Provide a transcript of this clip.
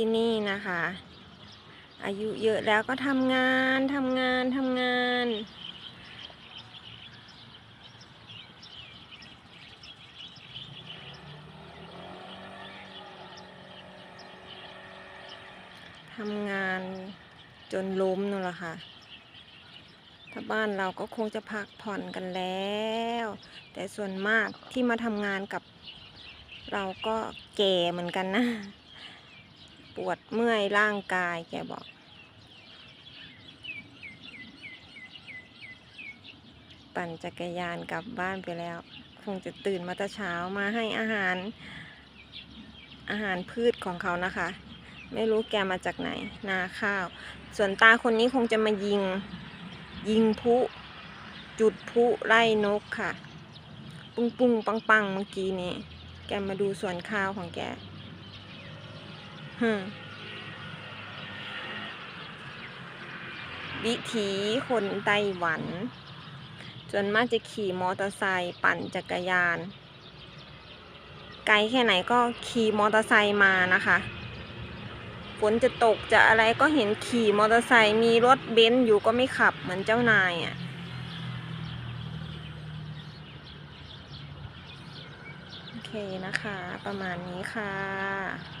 ที่นี่นะคะ อายุเยอะแล้วก็ทำงานทำงานทำงาน ทำงานจนล้มนั่นแหละค่ะถ้าบ้านเราก็คงจะพักผ่อนกันแล้ว แต่ส่วนมากที่มาทำงานกับเราก็แก่เหมือนกันนะ ปวดเมื่อยร่างกายแกบอก ปั่นจักรยานกลับบ้านไปแล้ว คงจะตื่นมาแต่เช้ามาให้อาหาร อาหารพืชของเขานะคะ ไม่รู้แกมาจากไหน นาข้าว ส่วนตาคนนี้คงจะมายิง ยิงพุ จุดพุไล่นกค่ะ ปุ้งปุ้งปังปังเมื่อกี้นี้ แกมาดูสวนข้าวของแก วิถีคนไต้หวันส่วนมากจะขี่มอเตอร์ไซค์ปั่นจักรยาน ไกลแค่ไหนก็ขี่มอเตอร์ไซค์มานะคะฝนจะตกจะอะไรก็เห็นขี่มอเตอร์ไซค์มีรถเบนซ์อยู่ก็ไม่ขับเหมือนเจ้านายอะ่ะโอเคนะคะ ประมาณนี้ค่ะ